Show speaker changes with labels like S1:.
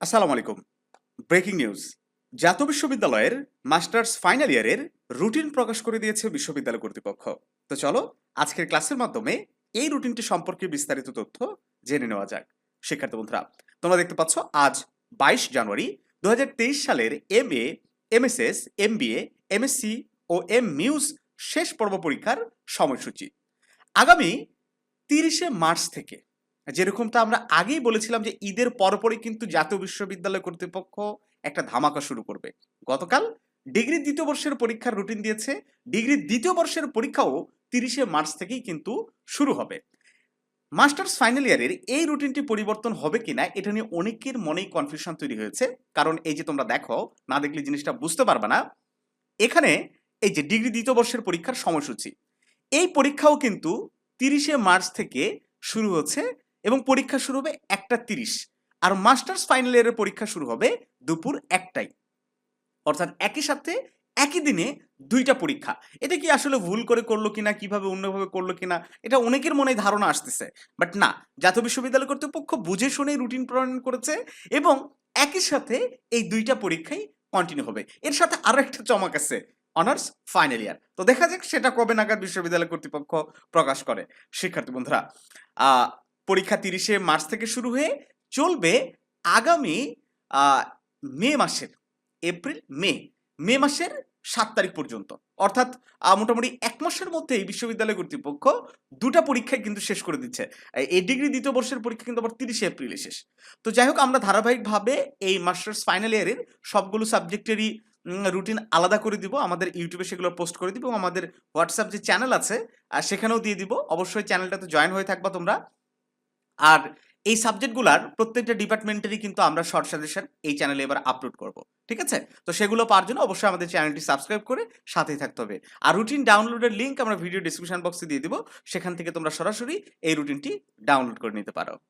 S1: আসসালামু আলাইকুম। Breaking news. জাতীয় বিশ্ববিদ্যালয়ের মাস্টার্স ফাইনাল ইয়ারের রুটিন প্রকাশ করে দিয়েছে বিশ্ববিদ্যালয় কর্তৃপক্ষ। তো চলো, আজকের ক্লাসের মাধ্যমে এই রুটিনটি সম্পর্কে বিস্তারিত তথ্য জেনে নেওয়া যাক। শিক্ষার্থী বন্ধুরা, তোমরা দেখতে পাচ্ছ, আজ বাইশ জানুয়ারি দু হাজার তেইশ সালের M A MSS M B A MSc O M muse শেষ পর্ব পরীক্ষার সময়সূচি। আগামী তিরিশে মার্চ থেকে যেরকমটা আমরা আগেই বলেছিলাম যে ঈদের পরপরই কিন্তু জাতীয় বিশ্ববিদ্যালয় কর্তৃপক্ষ একটা ধামাকা শুরু করবে। গতকাল ডিগ্রি দ্বিতীয় বর্ষের পরীক্ষার রুটিন দিয়েছে। ডিগ্রি দ্বিতীয় বর্ষের পরীক্ষাও তিরিশে মার্চ থেকেই কিন্তু শুরু হবে। মাস্টার্স ফাইনাল ইয়ারের এই রুটিনটি পরিবর্তন হবে কিনা এটা নিয়ে অনেকের মনেই কনফিউশন তৈরি হয়েছে। কারণ এই যে তোমরা দেখো, না দেখলে জিনিসটা বুঝতে পারবে না। এখানে এই যে ডিগ্রি দ্বিতীয় বর্ষের পরীক্ষার সময়সূচি, এই পরীক্ষাও কিন্তু তিরিশে মার্চ থেকে শুরু হচ্ছে এবং পরীক্ষা শুরু হবে একটা তিরিশ। আর মাস্টার্স ফাইনাল ইয়ারের পরীক্ষা শুরু হবে দুপুর একটাই অর্থাৎ একই সাথে একই দিনে দুইটা পরীক্ষা। এটা কি আসলে ভুল করে করল কিনা, কীভাবে অন্যভাবে করল কিনা, এটা অনেকের মনে ধারণা আসতেছে। বাট না, জাতীয় বিশ্ববিদ্যালয় কর্তৃপক্ষ বুঝে শুনে রুটিন প্রণয়ন করেছে এবং একই সাথে এই দুইটা পরীক্ষাই কন্টিনিউ হবে। এর সাথে আরও একটা চমক আছে অনার্স ফাইনাল ইয়ার তো দেখা যাক সেটা কবে নাগাদ বিশ্ববিদ্যালয় কর্তৃপক্ষ প্রকাশ করে। শিক্ষার্থী বন্ধুরা পরীক্ষা তিরিশে মার্চ থেকে শুরু হয়ে চলবে আগামী মে মাসের, এপ্রিল, মে মে মাসের সাত তারিখ পর্যন্ত। অর্থাৎ মোটামুটি এক মাসের মধ্যে এই বিশ্ববিদ্যালয় কর্তৃপক্ষ দুটা পরীক্ষায় কিন্তু শেষ করে দিচ্ছে। এই ডিগ্রি দ্বিতীয় বর্ষের পরীক্ষা কিন্তু আবার তিরিশে এপ্রিলে শেষ। তো যাই হোক, আমরা ধারাবাহিকভাবে এই মাস্টার্স ফাইনাল ইয়ারের সবগুলো সাবজেক্টেরই রুটিন আলাদা করে দিব। আমাদের ইউটিউবে সেগুলো পোস্ট করে দিব এবং আমাদের হোয়াটসঅ্যাপ যে চ্যানেল আছে সেখানেও দিয়ে দিব। অবশ্যই চ্যানেলটাতে জয়েন হয়ে থাকবা তোমরা। আর এই সাবজেক্টগুলার প্রত্যেকটা ডিপার্টমেন্টেরই কিন্তু আমরা শর্ট সাজেশন এই চ্যানেলে এবার আপলোড করব, ঠিক আছে? তো সেগুলো পাওয়ার জন্য অবশ্যই আমাদের চ্যানেলটি সাবস্ক্রাইব করে সাথেই থাকতে হবে। আর রুটিন ডাউনলোডের লিঙ্ক আমরা ভিডিও ডিসক্রিপশন বক্সে দিয়ে দিব, সেখান থেকে তোমরা সরাসরি এই রুটিনটি ডাউনলোড করে নিতে পারো।